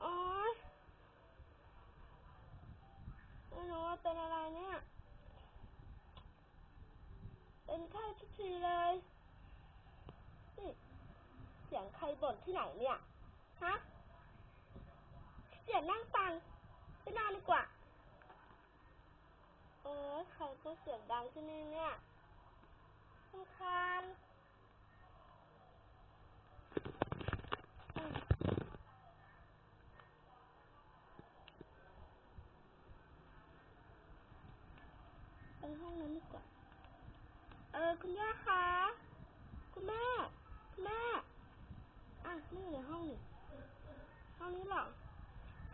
โอ๊ยไม่รู้ว่าเป็นอะไรเนี่ย เป็นไข้ทุกทีเลยนี่เสียงใครบ่นที่ไหนเนี่ย ฮะเสียงนั่งฟังไปนอนดีกว่าเออใครก็เสียงดังที่นี่เนี่ยรำคาญ ไปห้องนั้นดีกว่า เออ คุณย่าคะ คุณแม่ คุณแม่ อะ นี่อยู่ในห้องนี่ ห้องนี้หรอ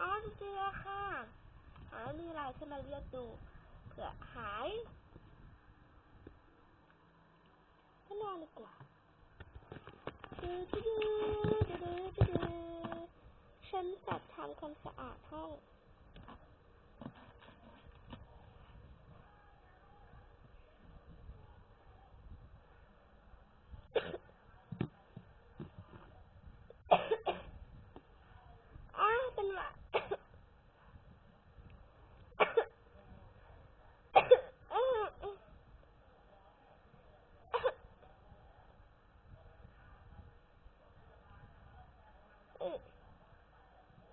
อ๋อจริงๆอค่ะอ๋อมีอะไรขึ้นมาเรียกดูเผื่อหายก็นอนดีกว่าดูดูดูดูดูดูฉันจัดทำความสะอาดห้อง อ้าวเป็นหวัด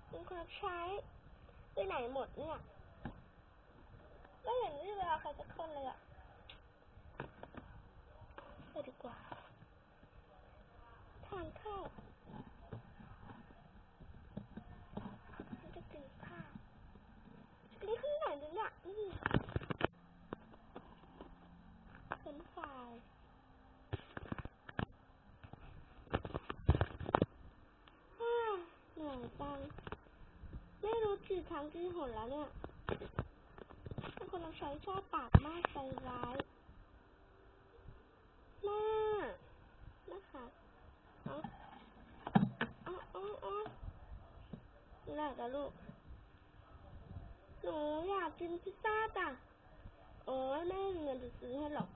เป็นคน รับใช้ ไปไหนหมดเนี่ยไม่เห็นมีเวลาใครสักคนเลยอะไปดีกว่า ทานข้าวจะกินข้าวจะกินข้าวไหนดีเนี่ยอืมเป็นไฟรายฮ่าเหนื่อยจัง ไม่รู้กี่ ครั้งกี่หนแล้วเนี่ยเป็นคนเรับใช้ชอบปากมากใจร้ายแม่นะคะเอาเอาเอาเอาแหละนะลูก หนูอยากกินพิซซ่าจ้ะโอ้ยแม่ไม่มีเงินจะซื้อให้หรอก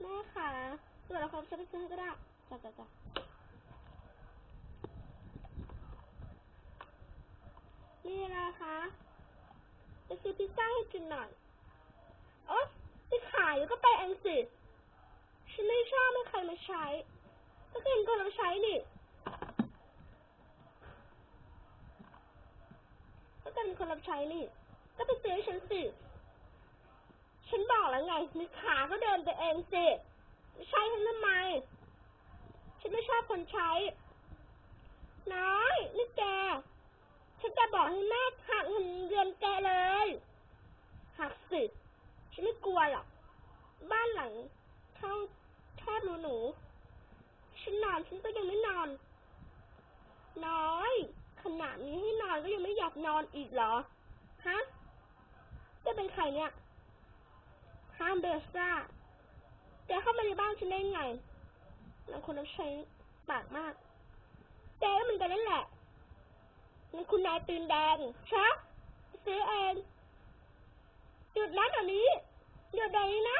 แม่ค่ะเดี๋ยวเราความฉันไปซื้อให้ก็ได้จ้ะจ้ะจ้ะ มีอะไร คะไปซื้อพิซซ่าให้กินหน่อยโอ๊ยไปขายแล้วก็ไปเองสิ ฉันไม่ชอบให้ใครมาใช้ก็เป็นคนเราใช้นี่ก็เป็นคนรับใช้นี่ ก็ไปซื้อให้ฉันสิ ฉันบอกแล้วไงมีขาก็เดินไปเองสิ ใช้ฉันทำไม ฉันไม่ชอบคนใช้ น้อย นี่แก ฉันจะบอกให้แม่หักเงินเดือนแกเลย หักสิ ฉันไม่กลัวหรอก บ้านหลัง เข้าทอดหนูหนูฉันนอนฉันก็ยังไม่นอน น้อย ขนาดนี้ให้นอนก็ยังไม่อยากนอนอีกเหรอ ฮะ จะเป็นใครเนี่ย ห้ามเบลซ่าแกเข้ามาในบ้านฉันได้ไงนางคนรับใช้ปากมากแกก็มือนกันนั่นแหละนี่คุณนายตีนแดงชักซื้อเองหยุดนะเดี๋ยวนี้หยุดเดี๋ยวนี้นะ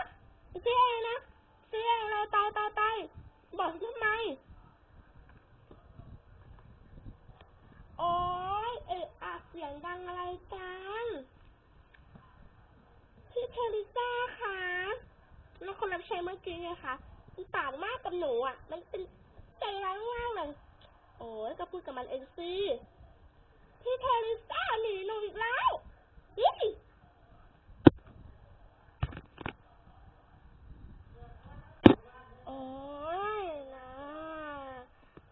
ซื้อเองนะ ซื้อเองเลยไปไปไปบอกทำไม โอ๊ยเอะอะเสียงดังอะไรกันพี่เทลิซ่าคะแล้วคนรับใช้เมื่อกี้ไงคะมันปากมากกับหนูอะ มันเป็นใจร้ายมากเลย โอ้ยก็พูดกับมันเองสิพี่เทลิซ่าหนีหนูอีกแล้วยี่โอ้ยนะ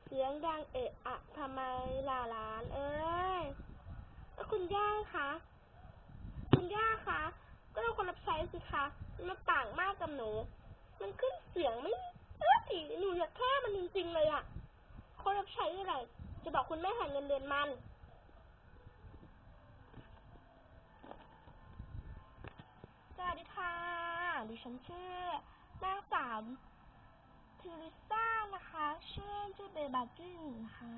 เสียงเอะอะทำไมล่ะหลานเอ้ยคุณย่าคะคุณย่าคะก็ต้องคนรับใช้สิคะมันมาต่างมากกับหนู มันขึ้นเสียงไม่เอ้ยหนูอยากแค่มันจริงๆเลยอะคนรับใช้อะไรจะบอกคุณแม่หันเงินเดือนมันสวัสดีค่ะดิฉันชื่อนางสาวทิริซ่า นะคะ ชื่อชื่อเบย์บาจิ้นนะคะ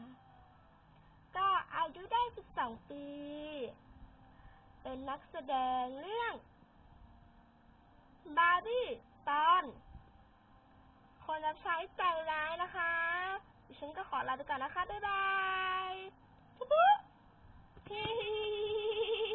ก็อายุได้ 12 ปี เป็นนักแสดงเรื่องบาร์บี้ตอน คนรับใช้ใจร้ายนะคะดิฉันก็ขอลาไปก่อนนะคะ บ๊ายบาย ปุ๊บ